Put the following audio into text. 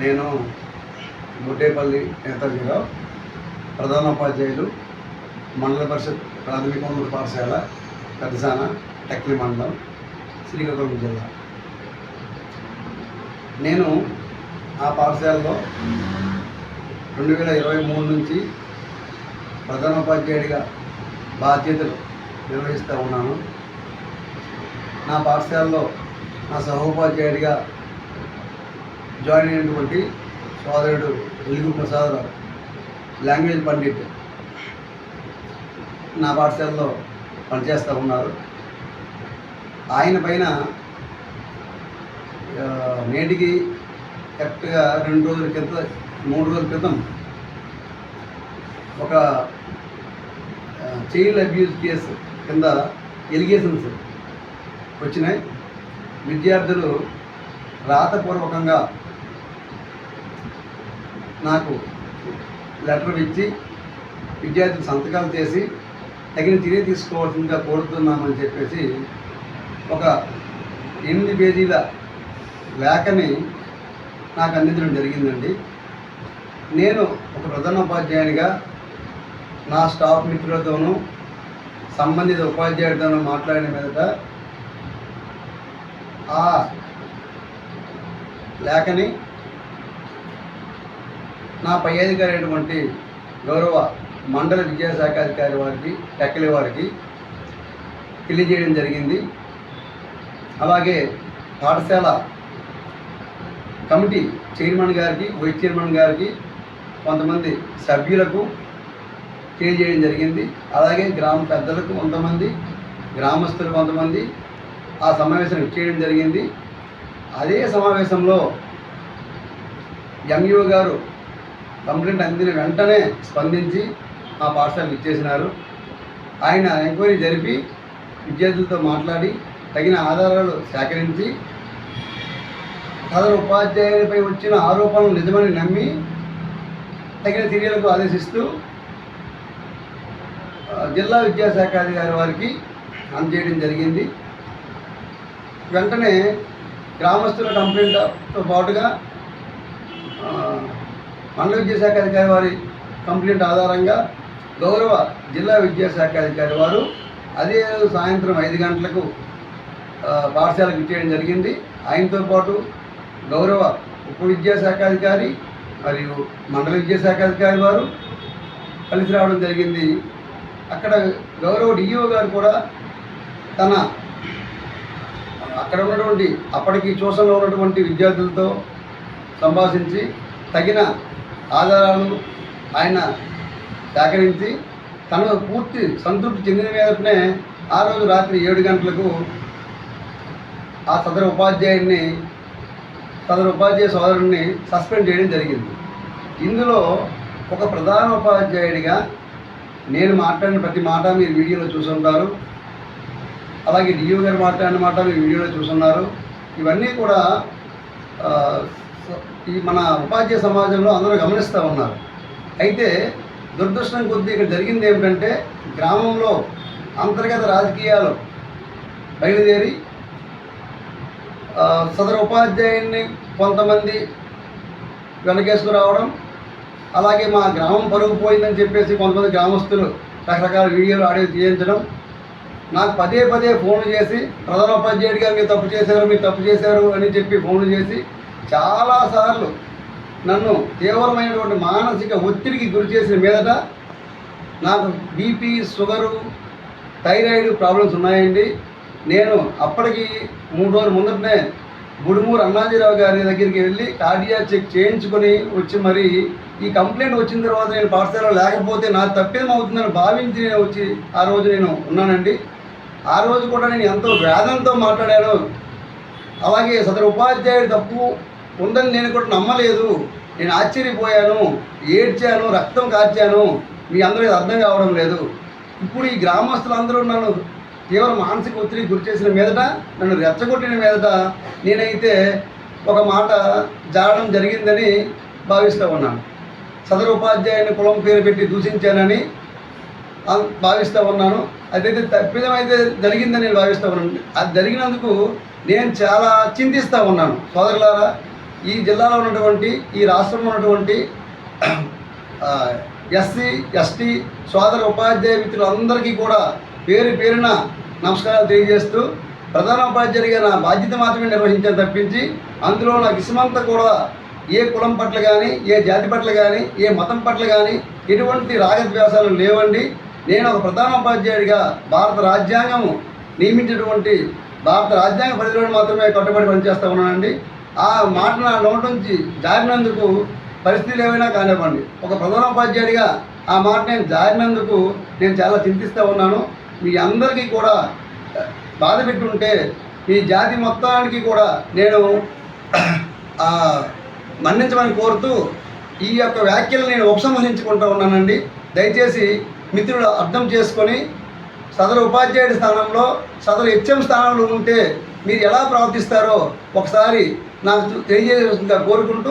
నేను గుడ్డేపల్లి నేతాజీరావు ప్రధానోపాధ్యాయులు మండల పరిషత్ ప్రాథమికోన్నత పాఠశాల పెద్దసాన టెక్లి మండలం శ్రీకాకుళం జిల్లా. నేను ఆ పాఠశాలలో రెండు వేల ఇరవై మూడు నుంచి ప్రధానోపాధ్యాయుడిగా బాధ్యతలు నిర్వహిస్తూ ఉన్నాను. నా పాఠశాలలో నా సహోపాధ్యాయుడిగా జాయిన్ అయినటువంటి సోదరుడు వెలుగు ప్రసాదరావు లాంగ్వేజ్ పండిట్. నా పాఠశాలలో పనిచేస్తూ ఉన్నారు. ఆయన పైన నేటికి కరెక్ట్గా రెండు రోజుల క్రితం మూడు రోజుల క్రితం ఒక చైల్డ్ అబ్యూస్ కేసు కింద ఎలిగేషన్స్ వచ్చినాయి. విద్యార్థులు రాతపూర్వకంగా నాకు లెటర్ ఇచ్చి విద్యార్థులు సంతకాలు చేసి తగిన చర్య తీసుకోవాల్సిందిగా కోరుతున్నామని చెప్పేసి ఒక ఎనిమిది పేజీల లేఖని నాకు అందించడం జరిగిందండి. నేను ఒక ప్రధానోపాధ్యాయునిగా నా స్టాఫ్ మిత్రులతోనూ సంబంధిత ఉపాధ్యాయుడితోనూ మాట్లాడిన మీదట ఆ లేఖని నా పై అధికారి అయినటువంటి గౌరవ మండల విద్యాశాఖ అధికారి వారికి టెక్కలి వారికి తెలియజేయడం జరిగింది. అలాగే పాఠశాల కమిటీ చైర్మన్ గారికి వైస్ చైర్మన్ గారికి కొంతమంది సభ్యులకు తెలియజేయడం జరిగింది. అలాగే గ్రామ పెద్దలకు కొంతమంది గ్రామస్తులు కొంతమంది ఆ సమావేశం చేయడం జరిగింది. అదే సమావేశంలో ఎంఈఓ గారు కంప్లైంట్ అందిన వెంటనే స్పందించి ఆ పాఠశాలకు ఇచ్చేసినారు. ఆయన ఎంక్వైరీ జరిపి విద్యార్థులతో మాట్లాడి తగిన ఆధారాలు సేకరించి సదరు ఉపాధ్యాయునిపై వచ్చిన ఆరోపణలు నిజమని నమ్మి తగిన చర్యలకు ఆదేశిస్తూ జిల్లా విద్యాశాఖ అధికారి వారికి అందజేయడం జరిగింది. వెంటనే గ్రామస్తుల కంప్లైంట్తో పాటుగా మండల విద్యాశాఖ అధికారి వారి కంప్లైంట్ ఆధారంగా గౌరవ జిల్లా విద్యాశాఖ అధికారి వారు అదే సాయంత్రం ఐదు గంటలకు పాఠశాలకు ఇచ్చేయడం జరిగింది. ఆయనతో పాటు గౌరవ ఉప విద్యాశాఖ అధికారి మరియు మండల విద్యాశాఖ అధికారి వారు కలిసి రావడం జరిగింది. అక్కడ గౌరవ డిఈఓ గారు కూడా తన అక్కడ ఉన్నటువంటి అప్పటికి ట్యూషన్లో ఉన్నటువంటి విద్యార్థులతో సంభాషించి తగిన ఆధారాలు ఆయన సేకరించి తను పూర్తి సంతృప్తి చెందిన మీదనే ఆ రోజు రాత్రి ఏడు గంటలకు ఆ సదరు ఉపాధ్యాయుడిని సదరు ఉపాధ్యాయ సోదరుడిని సస్పెండ్ చేయడం జరిగింది. ఇందులో ఒక ప్రధాన ఉపాధ్యాయుడిగా నేను మాట్లాడిన ప్రతి మాట మీరు వీడియోలో చూసుంటారు అలాగే డియో గారు మాట్లాడిన మాట మీరు వీడియోలో చూసున్నారు ఇవన్నీ కూడా ఈ మన ఉపాధ్యాయ సమాజంలో అందరూ గమనిస్తూ ఉన్నారు. అయితే దురదృష్టం కొద్దీ ఇక్కడ జరిగింది ఏమిటంటే గ్రామంలో అంతర్గత రాజకీయాలు బయలుదేరి సదరు ఉపాధ్యాయుడిని కొంతమంది వెనకేసుకురావడం అలాగే మా గ్రామం పరుగు పోయిందని చెప్పేసి కొంతమంది గ్రామస్తులు రకరకాల వీడియోలు ఆడియో తీయించడం. నాకు పదే పదే ఫోన్లు చేసి ప్రధాన ఉపాధ్యాయుడిగా మీరు తప్పు చేశారు మీరు తప్పు చేశారు అని చెప్పి ఫోన్లు చేసి చాలాసార్లు నన్ను తీవ్రమైనటువంటి మానసిక ఒత్తిడికి గురి చేసిన మీదట నాకు బీపీ షుగరు థైరాయిడ్ ప్రాబ్లమ్స్ ఉన్నాయండి. నేను అప్పటికి మూడు రోజుల ముందటనే గుడుమూరు అన్నాజీరావు గారి దగ్గరికి వెళ్ళి కార్డియా చెక్ చేయించుకొని వచ్చి మరి ఈ కంప్లైంట్ వచ్చిన తర్వాత నేను పాఠశాలలో లేకపోతే నా తప్పేమవుతుందని భావించి నేను వచ్చి ఆ రోజు నేను ఉన్నానండి. ఆ రోజు కూడా నేను ఎంతో వేదంతో మాట్లాడాను. అలాగే సదరు ఉపాధ్యాయుడు తప్పు ఉందని నేను కూడా నమ్మలేదు. నేను ఆశ్చర్యపోయాను ఏడ్చాను రక్తం కార్చాను. మీ అందరూ ఇది అర్థం కావడం లేదు. ఇప్పుడు ఈ గ్రామస్తులందరూ నన్ను తీవ్ర మానసిక ఒత్తిడికి గురి చేసిన మీదట నన్ను రెచ్చగొట్టిన మీదట నేనైతే ఒక మాట జారడం జరిగిందని భావిస్తూ ఉన్నాను. సదరు ఉపాధ్యాయుని కులం పేరు పెట్టి దూషించానని భావిస్తూ ఉన్నాను. అదైతే తప్పిదం అయితే జరిగిందని నేను భావిస్తూ ఉన్నాను. అది జరిగినందుకు నేను చాలా చింతిస్తూ ఉన్నాను. సోదరులారా ఈ జిల్లాలో ఉన్నటువంటి ఈ రాష్ట్రంలో ఉన్నటువంటి ఎస్సీ ఎస్టీ సోదర ఉపాధ్యాయ మిత్రులందరికీ కూడా పేరు పేరున నమస్కారాలు తెలియజేస్తూ ప్రధాన ఉపాధ్యాయుడిగా నా బాధ్యత మాత్రమే నిర్వహించాను తప్పించి అందులో నాకు ఇసుమంతా కూడా ఏ కులం పట్ల కానీ ఏ జాతి పట్ల కానీ ఏ మతం పట్ల కానీ ఎటువంటి రాగద్వేషాలు లేవండి. నేను ఒక ప్రధాన ఉపాధ్యాయుడిగా భారత రాజ్యాంగము నియమించినటువంటి భారత రాజ్యాంగ పరిధిలో మాత్రమే కట్టుబడి పనిచేస్తూ ఉన్నానండి. ఆ మాట నా నోటి నుంచి జారినందుకు పరిస్థితులు ఏమైనా కానివ్వండి. ఒక ప్రధానోపాధ్యాయుడిగా ఆ మాట నేను జారినందుకు నేను చాలా చింతిస్తూ ఉన్నాను. మీ అందరికీ కూడా బాధ పెట్టుంటే మీ జాతి మొత్తానికి కూడా నేను మన్నించమని కోరుతూ ఈ యొక్క వ్యాఖ్యలు నేను ఉపసంహరించుకుంటూ ఉన్నానండి. దయచేసి మిత్రులు అర్థం చేసుకొని సదరు ఉపాధ్యాయుడి స్థానంలో సదరు హెచ్ఎం స్థానంలో ఉంటే మీరు ఎలా ప్రవర్తిస్తారో ఒకసారి నాకు తెలియజేస్తుందిగా కోరుకుంటూ